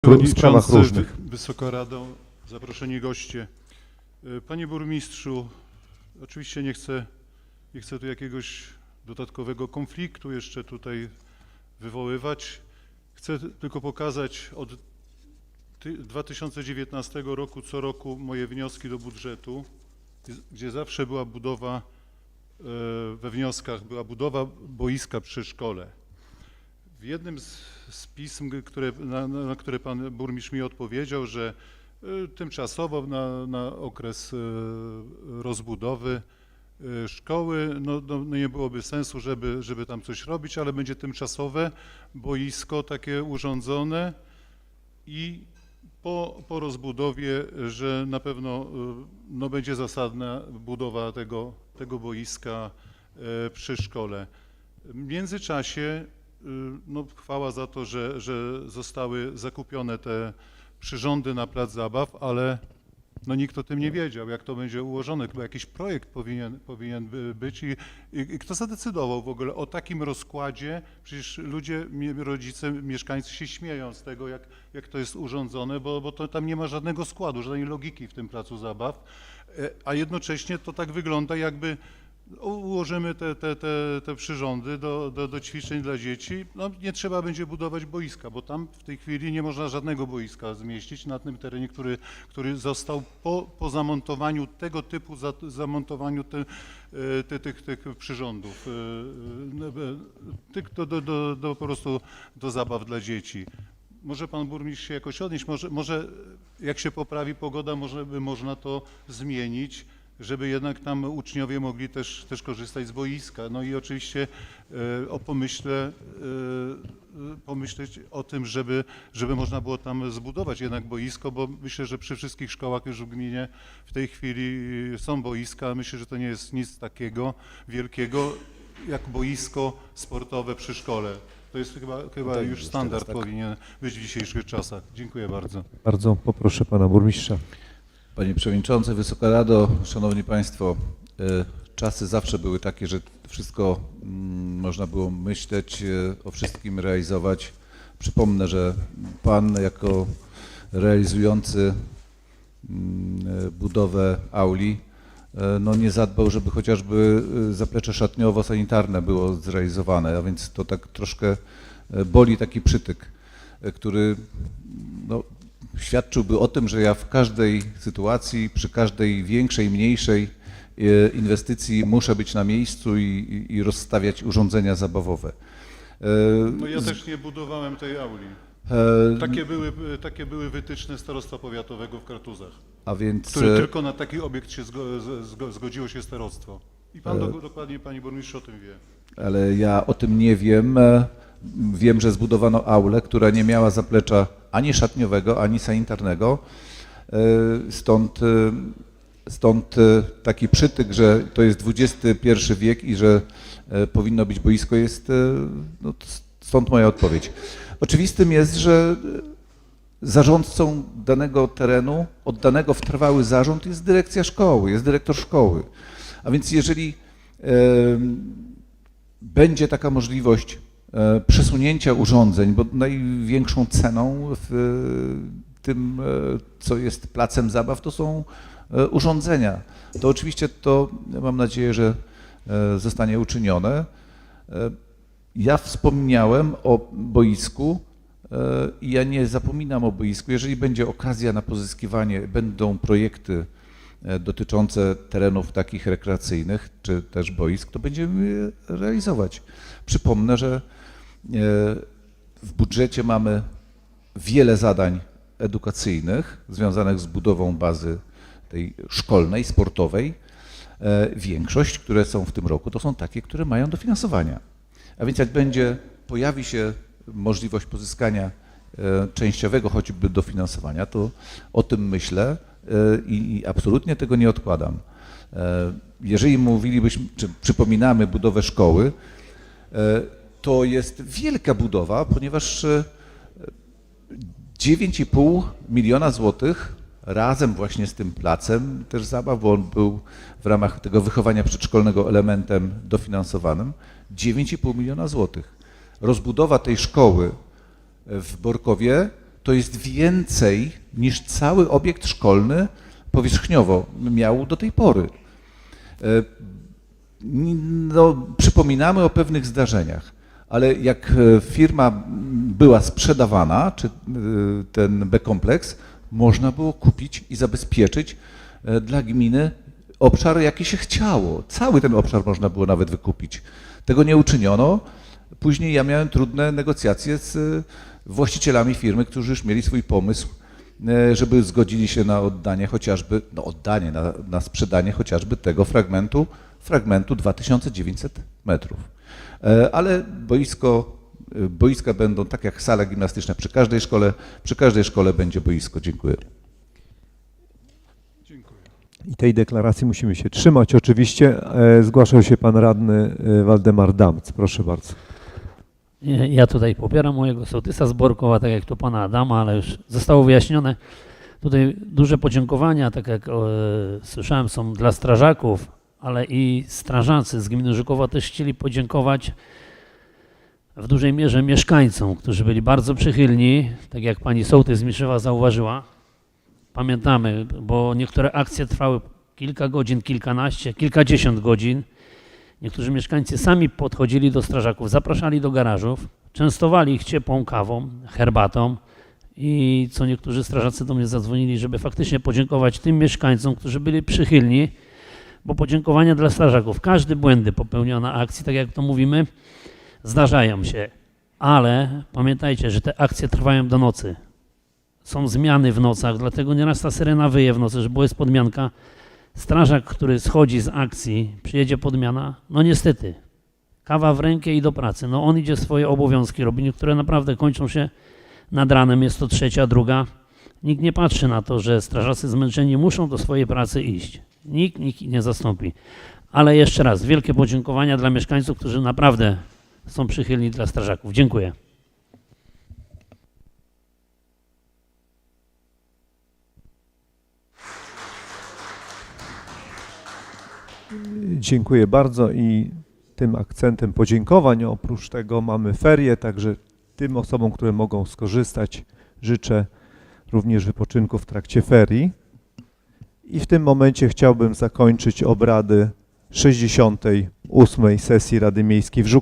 w sprawach Przewodniczący, różnych. Wy- Wysoka Rado, zaproszeni goście. Y, Panie burmistrzu, oczywiście nie chcę, nie chcę tu jakiegoś dodatkowego konfliktu jeszcze tutaj wywoływać. Chcę tylko pokazać od ty- 2019 roku co roku moje wnioski do budżetu, gdzie- gdzie zawsze była budowa, e, we wnioskach była budowa boiska przy szkole. W jednym z, z pism, które, na, na które pan burmistrz mi odpowiedział, że y, tymczasowo na, na okres y, rozbudowy y, szkoły no, no, no nie byłoby sensu, żeby, żeby tam coś robić, ale będzie tymczasowe boisko takie urządzone i po, po rozbudowie, że na pewno y, no, będzie zasadna budowa tego, tego boiska y, przy szkole. W międzyczasie no, chwała za to, że, że zostały zakupione te przyrządy na plac zabaw, ale no, nikt o tym nie wiedział, jak to będzie ułożone. Chyba jakiś projekt powinien, powinien by- być i, i, i kto zadecydował w ogóle o takim rozkładzie? Przecież ludzie, rodzice, mieszkańcy się śmieją z tego, jak, jak to jest urządzone, bo, bo to tam nie ma żadnego składu, żadnej logiki w tym placu zabaw, E, a jednocześnie to tak wygląda, jakby ułożymy te, te, te, te przyrządy do, do, do ćwiczeń dla dzieci, no nie trzeba będzie budować boiska, bo tam w tej chwili nie można żadnego boiska zmieścić na tym terenie, który, który został po, po zamontowaniu tego typu, za, zamontowaniu te, e, te, tych, tych przyrządów, e, e, tych do, do, do, do po prostu do zabaw dla dzieci. Może pan burmistrz się jakoś odnieść, może, może jak się poprawi pogoda, może by można to zmienić, żeby jednak tam uczniowie mogli też, też korzystać z boiska. No i oczywiście e, o pomyśle, e, e, pomyśleć o tym, żeby, żeby można było tam zbudować jednak boisko, bo myślę, że przy wszystkich szkołach już w gminie w tej chwili są boiska. Myślę, że to nie jest nic takiego wielkiego jak boisko sportowe przy szkole. To jest chyba, chyba tak, już standard tak. powinien być w dzisiejszych czasach. Dziękuję bardzo. Bardzo poproszę pana burmistrza. Panie Przewodniczący, Wysoka Rado, Szanowni Państwo, e, czasy zawsze były takie, że wszystko mm, można było myśleć, e, o wszystkim realizować. Przypomnę, że Pan jako realizujący mm, e, budowę auli, no nie zadbał, żeby chociażby zaplecze szatniowo-sanitarne było zrealizowane, a więc to tak troszkę boli taki przytyk, który no, świadczyłby o tym, że ja w każdej sytuacji, przy każdej większej, mniejszej e, inwestycji muszę być na miejscu i, i, rozstawiać urządzenia zabawowe. E, No ja też nie budowałem tej auli. e, Takie były, takie były wytyczne starostwa powiatowego w Kartuzach, A więc tylko na taki obiekt się zgodziło się starostwo. I pan do, dokładnie, panie burmistrzu, o tym wie. ale ja o tym nie wiem. Wiem, że zbudowano aulę, która nie miała zaplecza ani szatniowego, ani sanitarnego. E, Stąd, e, stąd e, taki przytyk, że to jest XXI wiek i że powinno być boisko, jest, no, stąd moja odpowiedź. Oczywistym jest, że zarządcą danego terenu, oddanego w trwały zarząd jest dyrekcja szkoły, jest dyrektor szkoły. A więc jeżeli będzie taka możliwość przesunięcia urządzeń, bo największą ceną w e, tym, e, co jest placem zabaw, to są e, urządzenia. To oczywiście to mam nadzieję, że e, zostanie uczynione. E, Ja wspomniałem o boisku e, i ja nie zapominam o boisku. Jeżeli będzie okazja na pozyskiwanie, będą projekty e, dotyczące terenów takich rekreacyjnych, czy też boisk, to będziemy je realizować. Przypomnę, że e, w budżecie mamy wiele zadań edukacyjnych związanych z budową bazy tej szkolnej, sportowej. E, Większość, które są w tym roku, to są takie, które mają dofinansowania. A więc jak będzie, pojawi się możliwość pozyskania e, częściowego choćby dofinansowania, to o tym myślę e, i, absolutnie tego nie odkładam. E, Jeżeli mówilibyśmy, czy przypominamy budowę szkoły, e, to jest wielka budowa, ponieważ e, 9,5 miliona złotych razem właśnie z tym placem też zabaw, bo on był w ramach tego wychowania przedszkolnego elementem dofinansowanym, 9,5 miliona złotych. Rozbudowa tej szkoły w Borkowie to jest więcej niż cały obiekt szkolny powierzchniowo miał do tej pory. E, No, przypominamy o pewnych zdarzeniach, ale jak e, firma była sprzedawana, czy e, ten B-kompleks, można było kupić i zabezpieczyć dla gminy obszar, jaki się chciało. Cały ten obszar można było nawet wykupić. Tego nie uczyniono. Później ja miałem trudne negocjacje z e, właścicielami firmy, którzy już mieli swój pomysł, e, żeby zgodzili się na oddanie chociażby, no oddanie, na, na sprzedanie chociażby tego fragmentu, fragmentu 2900 metrów. E, Ale boisko, boiska będą tak jak sala gimnastyczna przy każdej szkole, przy każdej szkole będzie boisko. Dziękuję. Dziękuję. I tej deklaracji musimy się trzymać. Oczywiście zgłaszał się pan radny Waldemar Damc. Proszę bardzo. Ja tutaj popieram mojego sołtysa z Borkowa, tak jak to pana Adama, ale już zostało wyjaśnione. Tutaj duże podziękowania, tak jak e, słyszałem, są dla strażaków, ale i strażacy z gminy Żukowa też chcieli podziękować w dużej mierze mieszkańcom, którzy byli bardzo przychylni, tak jak pani sołtys z Miszewa zauważyła. Pamiętamy, bo niektóre akcje trwały kilka godzin, kilkanaście, kilkadziesiąt godzin. Niektórzy mieszkańcy sami podchodzili do strażaków, zapraszali do garażów, częstowali ich ciepłą kawą, herbatą i co niektórzy strażacy do mnie zadzwonili, żeby faktycznie podziękować tym mieszkańcom, którzy byli przychylni, bo podziękowania dla strażaków, każdy błędy popełnione na akcji, tak jak to mówimy, zdarzają się, ale pamiętajcie, że te akcje trwają do nocy. Są zmiany w nocach, dlatego nieraz ta syrena wyje w nocy, że bo jest podmianka, strażak, który schodzi z akcji, przyjedzie podmiana, no niestety, kawa w rękę i do pracy. No on idzie swoje obowiązki robi, niektóre naprawdę kończą się nad ranem, jest to trzecia, druga. Nikt nie patrzy na to, że strażacy zmęczeni muszą do swojej pracy iść. Nikt, nikt nie zastąpi. Ale jeszcze raz, wielkie podziękowania dla mieszkańców, którzy naprawdę są przychylni dla strażaków. Dziękuję. Dziękuję bardzo i tym akcentem podziękowań oprócz tego mamy ferie, także tym osobom, które mogą skorzystać, życzę również wypoczynku w trakcie ferii. I w tym momencie chciałbym zakończyć obrady 68. sesji Rady Miejskiej w Żukowie.